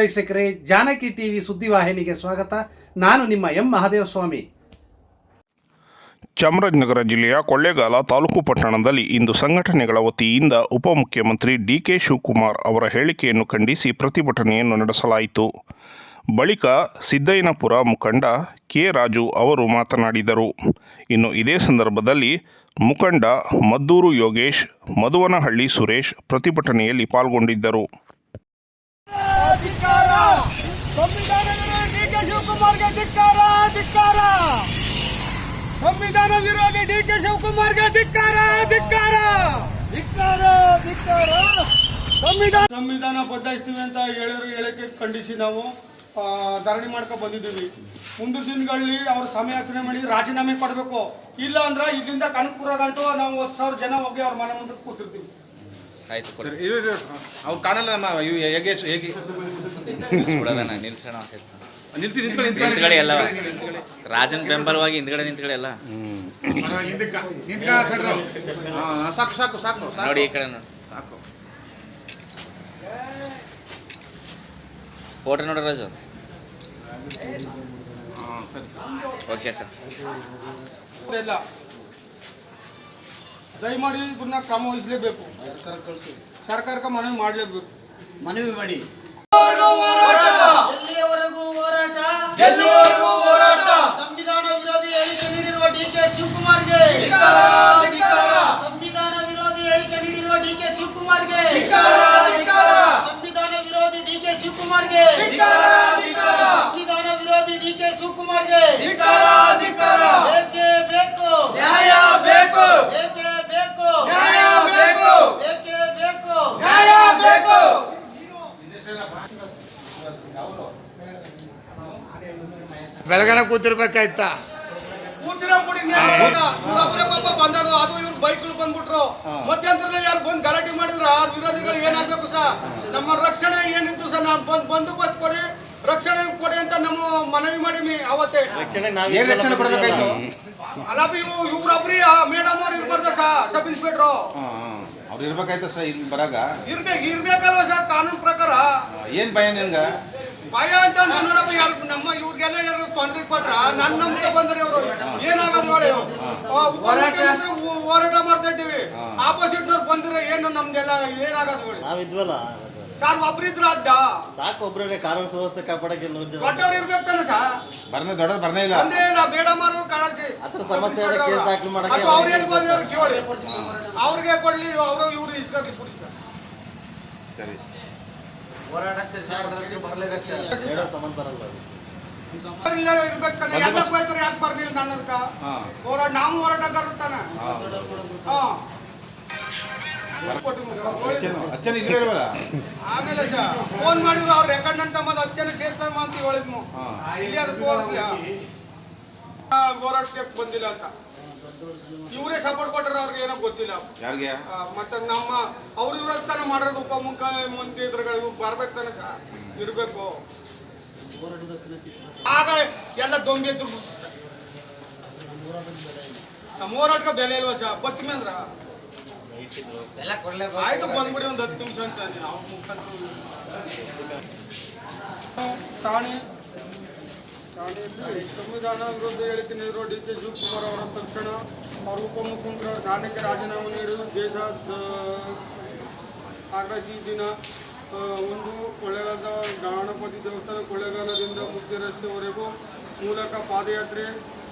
ವೀಕ್ಷಕರೇ, ಜಾನಕಿ ಟಿವಿ ಸುದ್ದಿವಾಹಿನಿಗೆ ಸ್ವಾಗತ. ನಾನು ನಿಮ್ಮ ಎಂ ಮಹಾದೇವಸ್ವಾಮಿ. ಚಾಮರಾಜನಗರ ಜಿಲ್ಲೆಯ ಕೊಳ್ಳೇಗಾಲ ತಾಲೂಕು ಪಟ್ಟಣದಲ್ಲಿ ಇಂದು ಸಂಘಟನೆಗಳ ವತಿಯಿಂದ ಉಪಮುಖ್ಯಮಂತ್ರಿ ಡಿಕೆ ಶಿವಕುಮಾರ್ ಅವರ ಹೇಳಿಕೆಯನ್ನು ಖಂಡಿಸಿ ಪ್ರತಿಭಟನೆಯನ್ನು ನಡೆಸಲಾಯಿತು. ಬಳಿಕ ಸಿದ್ದಯ್ಯನಪುರ ಮುಖಂಡ ಕೆ. ರಾಜು ಅವರು ಮಾತನಾಡಿದರು. ಇನ್ನು ಇದೇ ಸಂದರ್ಭದಲ್ಲಿ ಮುಖಂಡ ಮದ್ದೂರು ಯೋಗೇಶ್ ಮಧುವನಹಳ್ಳಿ ಸುರೇಶ್ ಪ್ರತಿಭಟನೆಯಲ್ಲಿ ಪಾಲ್ಗೊಂಡಿದ್ದರು. ಸಂವಿಧಾನ ವಿರೋಧಿ ಡಿ ಕೆ ಶಿವಕುಮಾರ್ಗೆ ಧಿಕ್ಕಾರ ಧಿಕ್ಕಾರ. ಸಂವಿಧಾನ ವಿರೋಧಿ ಡಿ ಕೆ ಶಿವಕುಮಾರ್ಗೆ ಧಿಕ್ಕಾರ ಧಿಕ್ಕಾರ. ಧಿಕ್ಕಾರ ಧಿಕ್ಕಾರ. ಸಂವಿಧಾನ ಸಂವಿಧಾನ ಬದಲಾಯಿಸ್ತೀವಿ ಅಂತ ಹೇಳಿದ್ರು ಹೇಳಿಕೆ ಖಂಡಿಸಿ ನಾವು ಧರಣಿ ಮಾಡ್ಕೊ ಬಂದಿದ್ದೀವಿ. ಮುಂದಿನ ದಿನಗಳಲ್ಲಿ ಅವರು ಸಮಯಾಚರಣೆ ಮಾಡಿ ರಾಜೀನಾಮೆ ಕೊಡಬೇಕು. ಇಲ್ಲ ಅಂದ್ರೆ ಇಲ್ಲಿಂದ ಕನಕಪುರ ಗಂಟು ನಾವು ಹತ್ತು ಸಾವಿರ ಜನ ಹೋಗಿ ಅವ್ರ ಮನೆ ಮುಂದೆ ಕೂತಿರ್ತೀವಿ. ಆಯ್ತು ಕೊಡಿ. ಅವ್ರು ಕಾಣಲ್ಲ ನಮ್ಮ ಇವ್ ಹೇಗೆ? ಹೇಗೆ ಬಿಡೋದಣ್ಣ ನಿಲ್ಸೋಣ ನಿಲ್ಸಿ ನಿಂತ್ಕೊಳ್ಳಿ ನಿಂತ್ಕೊಳ್ಳಿ. ಎಲ್ಲ. ರಾಜನ್ ಬೆಂಬಲವಾಗಿ ಹಿಂದ್ಗಡೆ ನಿಂತ್ಗಡೆ ಎಲ್ಲ. ಹಾ, ಸಾಕು ಸಾಕು ಸಾಕು ನೋಡಿ ಈ ಕಡೆ ನೋಡಿ. ಸಾಕು. ಫೋಟೋ ನೋಡಿ ರಾಜು. Okay sir. ಇಲ್ಲ. ದಯಮಾಡಿ ಇದನ್ನ ಕ್ರಮ ವಹಿಸಲೇಬೇಕು ಸರ್ಕಾರಕ್ಕೆ ಮನವಿ ಮಾಡಲೇಬೇಕು. ಮನವಿ ಮಾಡಿ. ಎಲ್ಲಿಯವರೆಗೂ ಹೋರಾಟ? ಎಲ್ಲಿಯವರೆಗೂ ಹೋರಾಟ? ಸಂವಿಧಾನ ವಿರೋಧಿ ಹೇಳಿಕೆ ನೀಡಿರುವ ಡಿ ಕೆ ಶಿವಕುಮಾರ್ಗೆ. ಸಂವಿಧಾನ ವಿರೋಧಿ ಹೇಳಿಕೆ ನೀಡಿರುವ ಡಿ ಕೆ ಶಿವಕುಮಾರ್ಗೆ. ಸಂವಿಧಾನ ವಿರೋಧಿ ಡಿ ಕೆ ಶಿವಕುಮಾರ್ಗೆ. ಸಂವಿಧಾನ ವಿರೋಧಿ ಡಿ ಕೆ ಶಿವಕುಮಾರ್ಗೆ. ಬೇಕೇ ಬೇಕು? ನ್ಯಾಯ ಬೇಕು. ಬೇಕೇ ಬೇಕು ನ್ಯಾಯ ಬೇಕು ಬೇಕೇ ಬೇಕು ನ್ಯಾಯ ಬೇಕು ಬೆಳಗನ ಕೂತಿರ್ಬೇಕಾಯ್ತ. ಬಂದದು ಅದು ಇವ್ರು ಬೈಕ್ಗಳು ಬಂದ್ಬಿಟ್ರು. ಮಧ್ಯಂತರದಲ್ಲಿ ಯಾರು ಬಂದು ಗಲಾಟೆ ಮಾಡಿದ್ರು ಆ ವಿರೋಧಿಗಳು ಏನಾಗ್ಬೇಕು ಸರ್? ನಮ್ಮ ರಕ್ಷಣೆ ಏನಿತ್ತು ಸರ್? ನಾವು ಬಂದು ಬಂದೋಬಸ್ತ್ ಕೊಡಿ ರಕ್ಷಣೆ ಕೊಡಿ ಅಂತ ನಮ್ಮ ಮನವಿ ಮಾಡೀನಿ ಅವತ್ತೇ. ಏನ್ ರಕ್ಷಣೆ ಕೊಡ್ಬೇಕಾಯ್ತು? ಅಲ್ಲ. ಇವು ಇವ್ರೊಬ್ರಿ ಮೇಡಮ್ ಅವ್ರು ಇರ್ಬಾರ್ದ ಸಬ್ ಇನ್ಸ್ಪೆಕ್ಟ್ರು. ಅವ್ರು ಇರ್ಬೇಕಾಯ್ತು ಸರ್ ಇಲ್ಲಿ ಬರಾಗ? ಇರ್ಬೇಕು ಇರ್ಬೇಕಲ್ವ ಸರ್? ಕಾನೂನು ಪ್ರಕಾರ. ಏನ್ ಭಯ ನಿನ್ಗ? ಭಯ ಅಂತ ನೋಡಪ್ಪ ಯಾರು ನಮ್ಮ ಇವ್ರಿಗೆಲ್ಲ ಯಾರು ತೊಂದ್ರೆ ಕೊಟ್ರ ನನ್ನ ನಂಬಿಕೆ ಬಂದ್ರಿ ಅವರು ಏನಾಗೋದು ನೋಡಿ. ಹೋರಾಟ ಮಾಡ್ತಾ ಇದ್ದೀವಿ. ಆಪೋಸಿಟ್ ನವ್ರು ಬಂದ್ರೆ ಏನು ನಮ್ದೆಲ್ಲ ಏನಾಗೋದು ನೋಡಿ. ನಾವಿದ್ವಲ್ಲ ಸರ್ ಒಬ್ರಿದ್ರ ಅದ್ದ ಸಾಕು ಒಬ್ಬರೇ ಕಾನೂನು ಸುವ್ಯವಸ್ಥೆ ಕಾಪಾಡಕ್ಕೆ ದೊಡ್ಡವ್ರು ಇರ್ಬೇಕು ತಾನೆ ಸರ್. ಬರ್ನೇ ದೊಡ್ಡ ಬರ್ನೇ ಇಲ್ಲ. ಒಂದೇ ಇಲ್ಲ ಬೇಡ ಹತ್ರ ಸಮಸ್ಯೆ ಕೇಸ್ ದಾಖಲು ಮಾಡಕ್ಕೆ ಅವ್ರು ಎಲ್ಲಿ ಕೇಳಿ. ಅವ್ರಿಗೆ ಕೊಡ್ಲಿ ಅವರು ಇವ್ರು ಇಸ್ಕೊಳ್ಲಿ ಕೊಡಿ ಸರ್. ಸರಿ. ಬೈತಾರೆ ಯಾಕೆ ಬರ್ಲಿಲ್ಲ ನನ್ನದ್ಕ ಹಾ. ಹೋರಾಟ ನಾವು ಹೋರಾಟಗಾರರು ತಾನೆ. ಆಮೇಲೆ ಸರ್ ಫೋನ್ ಮಾಡಿದ್ರು ಅವ್ರು ರೆಕಾರ್ಡ್ ಅಂತ ಮತ್ತೆ ಅಚ್ಚನ ಜನ ಸೇರ್ತಾಮ ಅಂತ ಹೇಳಿದ್ನು. ಇಲ್ಲಿ ಅದು ತೋರಿಸ್ಲಿ. ಹೋರಾಟಕ್ಕೆ ಬಂದಿಲ್ಲ ಅಂತ. ಇವರೇ ಸಪೋರ್ಟ್ ಕೊಟ್ಟರೆ ಅವ್ರಿಗೆ ಏನೋ ಗೊತ್ತಿಲ್ಲ. ಯಾರಿಗೆ? ಮತ್ತೆ ನಮ್ಮ ಅವ್ರ ಇವ್ರ ತಾನೇ ಮಾಡಿರೋದು ಉಪಮುಖ್ಯಮಂತ್ರಿ ಇದ್ರಗಳು ಇವ್ರು ಬರ್ಬೇಕು ತಾನೆ ಸರ್ ಇರಬೇಕು. ಆಗ ಎಲ್ಲ ದೊಂಬಿ ನಮ್ಮ ಹೋರಾಟಕ್ಕೆ ಬೆಲೆ ಇಲ್ವಾ ಸರ್ ಬತ್ತಿ ಅಂದ್ರ? ಆಯ್ತು ಬಂದ್ಬಿಡಿ ಒಂದು ಹತ್ತು ನಿಮಿಷ ಅಂತ ನಾವು ಮುಖಂಡರು ಠಾಣೆ ಸಂವಿಧಾನ ವಿರುದ್ಧ ಹೇಳಿಕೆ ನೀಡಿರುವ ಡಿ ಕೆ ಶಿವಕುಮಾರ್ ಅವರ ತಕ್ಷಣ ಅವರು ಉಪಮುಖ್ಯಮಂತ್ರಿ ಸ್ಥಾನಕ್ಕೆ ರಾಜೀನಾಮೆ ನೀಡಲು ದೇಶ ಆಗ್ರಹಿಸಿ ದಿನ ಒಂದು ಕೊಳ್ಳೇಗಾಲದ ಗಣಪತಿ ದೇವಸ್ಥಾನ ಕೊಳ್ಳೇಗಾಲದಿಂದ ಮುಖ್ಯ ರಸ್ತೆವರೆಗೂ ಮೂಲಕ ಪಾದಯಾತ್ರೆ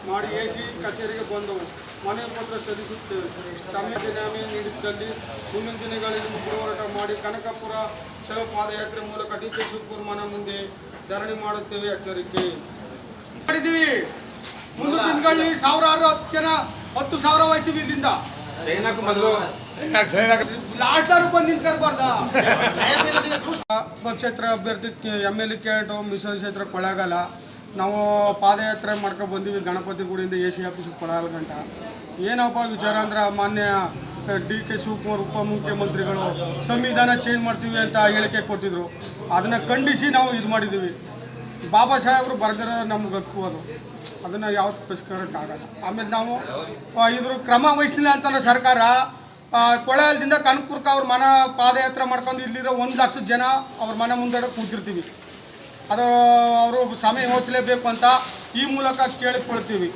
ಮಾಡಿ ಎಸಿ ಕಚೇರಿಗೆ ಬಂದವು. ಮನೆ ಪತ್ರ ಸಲ್ಲಿಸುತ್ತೇವೆ. ಸಂವಿಧಾನ ನೀಡಿದ್ದಲ್ಲಿ ಮುಂದಿನ ದಿನಗಳಲ್ಲಿ ಹೋರಾಟ ಮಾಡಿ ಕನಕಪುರ ಚಲೋ ಪಾದಯಾತ್ರೆ ಮೂಲಕ ಡಿ ಕೆ ಶಿವಕುಮಾರ್ ಮುಂದೆ ಧರಣಿ ಮಾಡುತ್ತೇವೆ ಎಚ್ಚರಿಕೆ. ಮಾಡಿದ್ದೀವಿ. ಮುಂದಿನ ದಿನಗಳಲ್ಲಿ ಸಾವಿರಾರು ಹತ್ತು ಜನ ಹತ್ತು ಸಾವಿರ ಹೋಯ್ತೀವಿ ಇಲ್ಲಿಂದ. ಮೊದಲು ಲಾಸ್ಟಾರು ಬಂದು ನಿಂತ್ಕರ್ಬಾರ್ದ ಕ್ಷೇತ್ರ ಅಭ್ಯರ್ಥಿ ಎಂ ಎಲ್ ಎ ಕ್ಯಾಂಟು ಕ್ಷೇತ್ರ ಕೊಳಗಲ್ಲ. ನಾವು ಪಾದಯಾತ್ರೆ ಮಾಡ್ಕೊಂಡು ಬಂದೀವಿ ಗಣಪತಿ ಗುಡಿಯಿಂದ ಎ ಸಿ ಆಫೀಸಿಗೆ ಕೊಳ್ಳೇಗಾಲ ಗಂಟ. ಏನಪ್ಪ ವಿಚಾರ ಅಂದ್ರೆ ಮಾನ್ಯ ಡಿ ಕೆ ಶಿವಕುಮಾರ್ ಉಪಮುಖ್ಯಮಂತ್ರಿಗಳು ಸಂವಿಧಾನ ಚೇಂಜ್ ಮಾಡ್ತೀವಿ ಅಂತ ಹೇಳಿಕೆ ಕೊಟ್ಟಿದ್ರು. ಅದನ್ನು ಖಂಡಿಸಿ ನಾವು ಇದು ಮಾಡಿದ್ದೀವಿ. ಬಾಬಾ ಸಾಹೇಬರು ಬರೆದಿರೋ ನಮ್ಗೆ ಹಕ್ಕು ಅದು. ಅದನ್ನು ಯಾವತ್ತು ಪರಿಷ್ಕಾರಕ್ಕಾಗಲ್ಲ ಆಮೇಲೆ ನಾವು ಇದ್ರ ಕ್ರಮ ವಹಿಸಲಿಲ್ಲ ಅಂತಂದ್ರೆ ಸರ್ಕಾರ ಕೊಳೆಯಲ್ದಿಂದ ಕನಕಪುರಕ್ಕೆ ಅವ್ರ ಮನ ಪಾದಯಾತ್ರೆ ಮಾಡ್ಕೊಂಡು ಇಲ್ಲಿರೋ ಒಂದು ಲಕ್ಷ ಜನ ಅವ್ರ ಮನೆ ಮುಂದೆ ಕೂತಿರ್ತೀವಿ. ಅದು ಅವರು ಸಮಯ ಯೋಚಿಸಲೇಬೇಕು ಅಂತ ಈ ಮೂಲಕ ಕೇಳಿಕೊಳ್ತೀವಿ.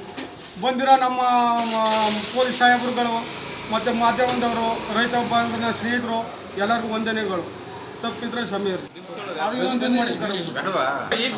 ಬಂದಿರೋ ನಮ್ಮ ಪೊಲೀಸ್ ಸಾಹೇಬರುಗಳು ಮತ್ತು ಮಾಧ್ಯಮದವರು, ರೈತ ಬಾಂಧವ ಸ್ನೇಹಿತರು ಎಲ್ಲರಿಗೂ ವಂದನೆಗಳು. ತಪ್ಪಿದ್ರೆ ಮಾಡಿ ಈಗ